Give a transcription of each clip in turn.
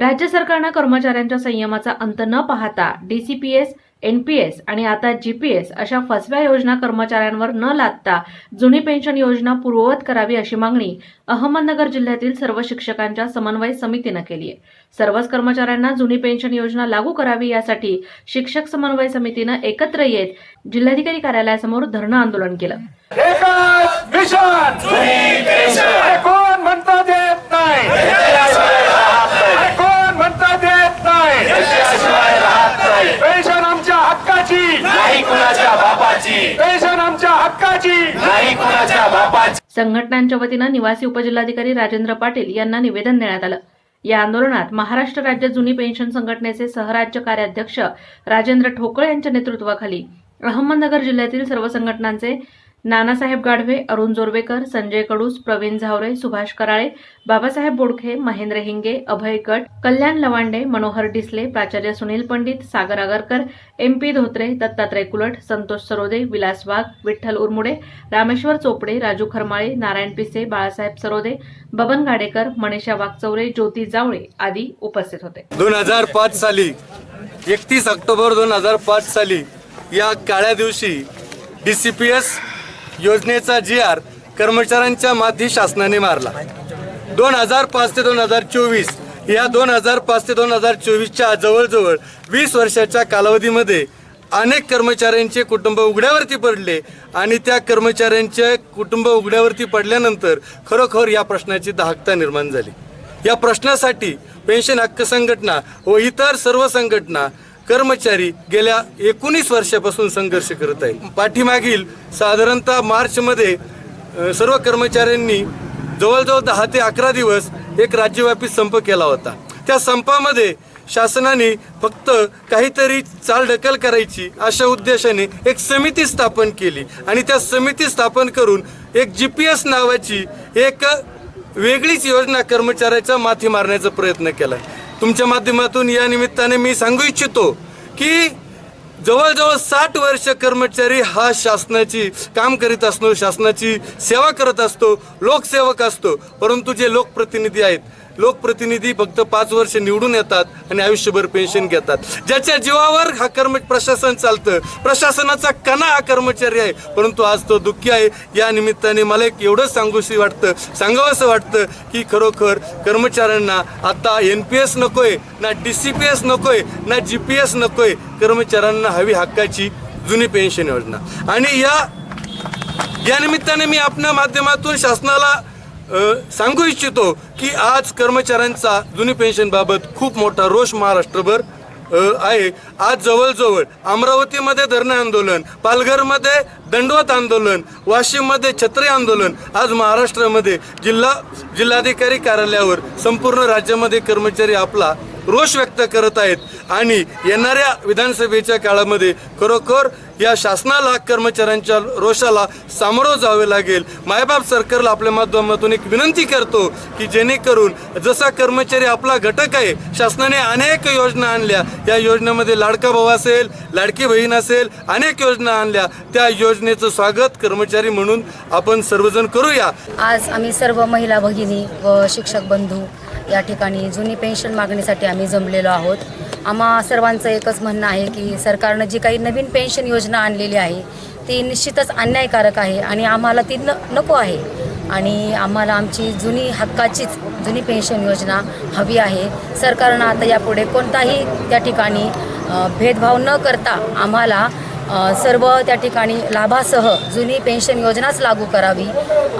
राज्य सरकारनं कर्मचाऱ्यांच्या संयमाचा अंत न पाहता डीसीपीएस एनपीएस आणि आता जीपीएस अशा फसव्या योजना कर्मचाऱ्यांवर न लादता जुनी पेन्शन योजना पूर्ववत करावी अशी मागणी अहमदनगर जिल्ह्यातील सर्व शिक्षकांच्या समन्वय समितीनं केली आहे. सर्वच कर्मचाऱ्यांना जुनी पेन्शन योजना लागू करावी यासाठी शिक्षक समन्वय समितीनं एकत्र येत जिल्हाधिकारी कार्यालयासमोर धरणं आंदोलन केलं. एकच मिशन! अरे कोण म्हणता देत नाही अरे कोण म्हणता देत नाही पेन्शन आमच्या हक्काची नाही कुणाच्या बापाची पेन्शन आमच्या हक्काची. नाही कुणाच्या बापाची. संघटनांच्या वतीनं निवासी उपजिल्हाधिकारी राजेंद्र पाटील यांना निवेदन देण्यात आलं. या आंदोलनात महाराष्ट्र राज्य जुनी पेन्शन संघटनेचे सहराज्य कार्याध्यक्ष राजेंद्र ठोकळे यांच्या नेतृत्वाखाली अहमदनगर जिल्ह्यातील सर्व संघटनांचे नानासाहेब गाढवे अरुण जोरवेकर संजय कडूस प्रवीण झावरे सुभाष कराळे बाबासाहेब बोडखे महेंद्र हिंगे अभय गट कल्याण लवांडे मनोहर डिसले प्राचार्य सुनील पंडित सागर आगरकर एम पी धोत्रे दत्तात्रय कुलट संतोष सरोदे विलास वाघ विठ्ठल उरमुडे रामेश्वर चोपडे राजू खरमाळे नारायण पिसे बाळासाहेब सरोदे बबन गाडेकर मनीषा वाघचौरे ज्योती जावळे आदी उपस्थित होते. दोन हजार पाच साली एकतीस ऑक्टोबर दोन हजार पाच साली या काळ्या दिवशी डी सी पी एस योजनेचा जी आर कर्मचाऱ्यांच्या माथी शासनाने मारला. दोन हजार पाच ते दोन हजार चोवीस या दोन हजार पाच ते दोन हजार चोवीसच्या जवळजवळ वीस वर्षाच्या कालावधीमध्ये अनेक कर्मचाऱ्यांचे कुटुंब उघड्यावरती पडले आणि त्या कर्मचाऱ्यांचे कुटुंब उघड्यावरती पडल्यानंतर खरोखर या प्रश्नाची दाहकता निर्माण झाली. या प्रश्नासाठी पेन्शन हक्क संघटना व इतर सर्व संघटना कर्मचारी गेल्या एकोणीस वर्षापासून संघर्ष करत आहे पाठीमागील साधारणतः मार्चमध्ये सर्व कर्मचाऱ्यांनी जवळजवळ दहा ते अकरा दिवस एक राज्यव्यापी संप केला होता. त्या संपामध्ये शासनाने फक्त काहीतरी चालढकल करायची अशा उद्देशाने एक समिती स्थापन केली आणि त्या समिती स्थापन करून एक जी पी एस नावाची एक वेगळीच योजना कर्मचाऱ्याच्या माथी मारण्याचा प्रयत्न केला. तुमच्या माध्यमातून या निमित्ताने मी सांगू इच्छितो की जवळजवळ साठ वर्ष कर्मचारी हा शासनाची काम करीत असतो शासनाची सेवा करत असतो लोकसेवक असतो परंतु जे लोकप्रतिनिधी आहेत लोकप्रतिनिधी फक्त पाच वर्ष निवडून येतात आणि आयुष्यभर पेन्शन घेतात. ज्याच्या जीवावर हा कर्म प्रशासन चालतं. प्रशासनाचा कणा हा कर्मचारी आहे. परंतु आज तो दुःखी आहे. या निमित्ताने मला एक एवढंच सांगूशी वाटतं सांगावंसं वाटतं की खरोखर कर्मचाऱ्यांना आता एन पी एस नकोय ना डी सी पी एस नकोय ना जी पी एस नकोय. कर्मचाऱ्यांना हवी हक्काची जुनी पेन्शन योजना. आणि या या निमित्ताने मी आपल्या माध्यमातून शासनाला सांगू इच्छितो की आज कर्मचाऱ्यांचा जुनी पेन्शनबाबत खूप मोठा रोष महाराष्ट्रभर आहे. आज जवळजवळ अमरावतीमध्ये धरणे आंदोलन पालघरमध्ये दंडवत आंदोलन वाशिममध्ये छत्री आंदोलन आज महाराष्ट्रामध्ये जिल्हा जिल्हाधिकारी कार्यालयावर संपूर्ण राज्यामध्ये कर्मचारी आपला रोष व्यक्त करत आहेत. आणि येणाऱ्या विधानसभेच्या काळामध्ये खरोखर या शासनाला कर्मचाऱ्यांच्या रोषाला सामोरं जावे लागेल. मायबाप सरकारला आपल्या माध्यमातून एक विनंती करतो की जेणेकरून जसा कर्मचारी आपला घटक आहे शासनाने अनेक योजना आणल्या. या योजनेमध्ये लाडका भाऊ असेल लाडकी बहीण असेल अनेक योजना आणल्या. त्या योजनेचं स्वागत कर्मचारी म्हणून आपण सर्वजण करूया. आज आम्ही सर्व महिला भगिनी व शिक्षक बंधू या ठिकाणी जुनी पेन्शन मागणीसाठी आम्ही जमलेलो आहोत. आम्हा सर्वांचं एकच म्हणणं आहे की सरकारनं जी काही नवीन पेन्शन योजना आणलेली आहे ती निश्चितच अन्यायकारक आहे आणि आम्हाला ती न नको आहे. आणि आम्हाला आमची जुनी हक्काचीच जुनी पेन्शन योजना हवी आहे. सरकारनं आता यापुढे कोणताही त्या ठिकाणी भेदभाव न करता आम्हाला सर्व त्या ठिकाणी लाभासह जुनी पेन्शन योजनाच लागू करावी.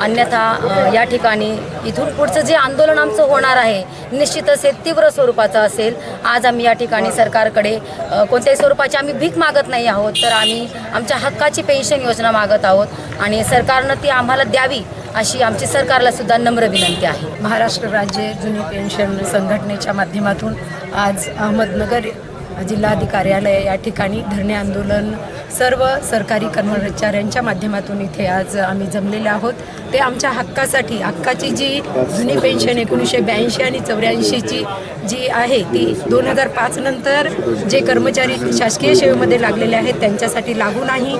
अन्यथा या ठिकाणी इथून पुढचं जे आंदोलन आमचं होणार आहे निश्चितच हे तीव्र स्वरूपाचं असेल. आज आम्ही या ठिकाणी सरकारकडे कोणत्याही स्वरूपाची आम्ही भीक मागत नाही आहोत तर आम्ही आमच्या हक्काची पेन्शन योजना मागत आहोत आणि सरकारनं ती आम्हाला द्यावी अशी आमची सरकारला सुद्धा नम्र विनंती आहे. महाराष्ट्र राज्य जुनी पेन्शन संघटनेच्या माध्यमातून आज अहमदनगर जिल्हाधिकार्यालय या ठिकाणी धरणे आंदोलन सर्व सरकारी कर्मचाऱ्यांच्या माध्यमातून इथे आज आम्ही जमलेले आहोत. ते आमच्या हक्कासाठी हक्काची जी जुनी पेन्शन एकोणीसशे ब्याऐंशी आणि चौऱ्याऐंशीची जी आहे ती दोन हजार पाच नंतर जे कर्मचारी शासकीय सेवेमध्ये लागलेले आहेत त्यांच्यासाठी लागू नाही.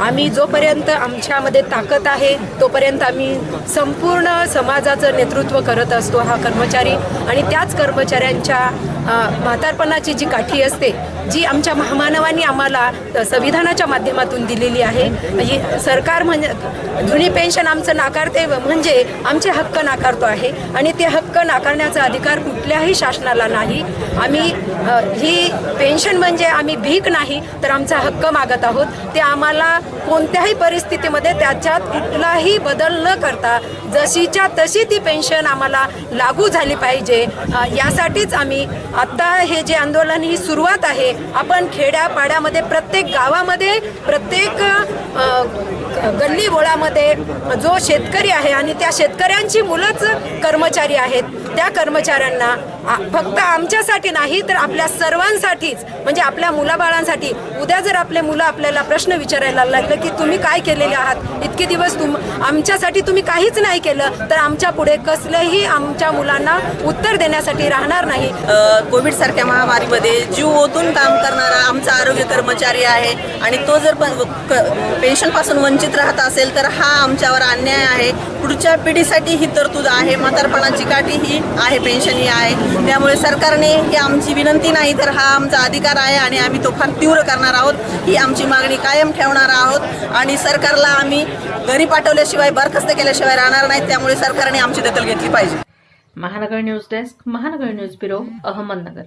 आम्ही जोपर्यंत आमच्यामध्ये ताकद आहे तोपर्यंत आम्ही संपूर्ण समाजाचं नेतृत्व करत असतो हा कर्मचारी. आणि त्याच कर्मचाऱ्यांच्या म्हातारपणाची जी काठी असते जी आमच्या महामानवानी आम्हाला संविधानाच्या माध्यमातून दिलेली आहे. ही सरकार म्हणजे जुनी पेन्शन आमचं नाकारते म्हणजे आमचे हक्क नाकारतो आहे. आणि ते हक्क नाकारण्याचा अधिकार कुठल्याही शासनाला नाही. आम्ही ही पेन्शन म्हणजे आम्ही भीक नाही तर आमचा हक्क मागत आहोत. ते आम्हाला कोणत्याही परिस्थितीमध्ये त्याच्यात कुठलाही बदल न करता जशीच्या तशी ती पेन्शन आम्हाला लागू झाली पाहिजे. यासाठीच आम्ही आत्ता हे जे आंदोलन ही सुरुवात आहे आपण खेड्यापाड्यामध्ये प्रत्येक गावामध्ये प्रत्येक गल्ली बोळामध्ये जो शेतकरी आहे आणि त्या शेतकऱ्यांची मुलंच कर्मचारी आहेत त्या कर्मचाऱ्यांना फक्त आमच्यासाठी नाही तर आपल्या सर्वांसाठीच म्हणजे आपल्या मुलाबाळांसाठी उद्या जर आपले मुलं आपल्याला प्रश्न विचारायला लागले की तुम्ही काय केलेले आहात इतके दिवस तुम आमच्यासाठी तुम्ही काहीच नाही केलं तर आमच्या पुढे कसलंही आमच्या मुलांना उत्तर देण्यासाठी राहणार नाही. कोविड सारख्या महामारीमध्ये जीव ओतून काम करणारा आमचा आरोग्य कर्मचारी आहे आणि तो जर पेन्शनपासून वंचित राहत असेल तर हा आमच्यावर अन्याय आहे. पुढच्या पिढीसाठी ही तरतूद आहे म्हातारपणाची काठी ही आहे पेन्शन ही आहे. त्यामुळे सरकारने ही आमची विनंती नाही तर हा आमचा अधिकार आहे आणि आम्ही तो फार तीव्र करणार आहोत. ही आमची मागणी कायम ठेवणार आहोत आणि सरकारला आम्ही घरी पाठवल्याशिवाय बरखास्त केल्याशिवाय राहणार नाहीत त्यामुळे सरकारने आमची दखल घेतली पाहिजे. Mahanagar news desk Mahanagar news bureau Ahmednagar.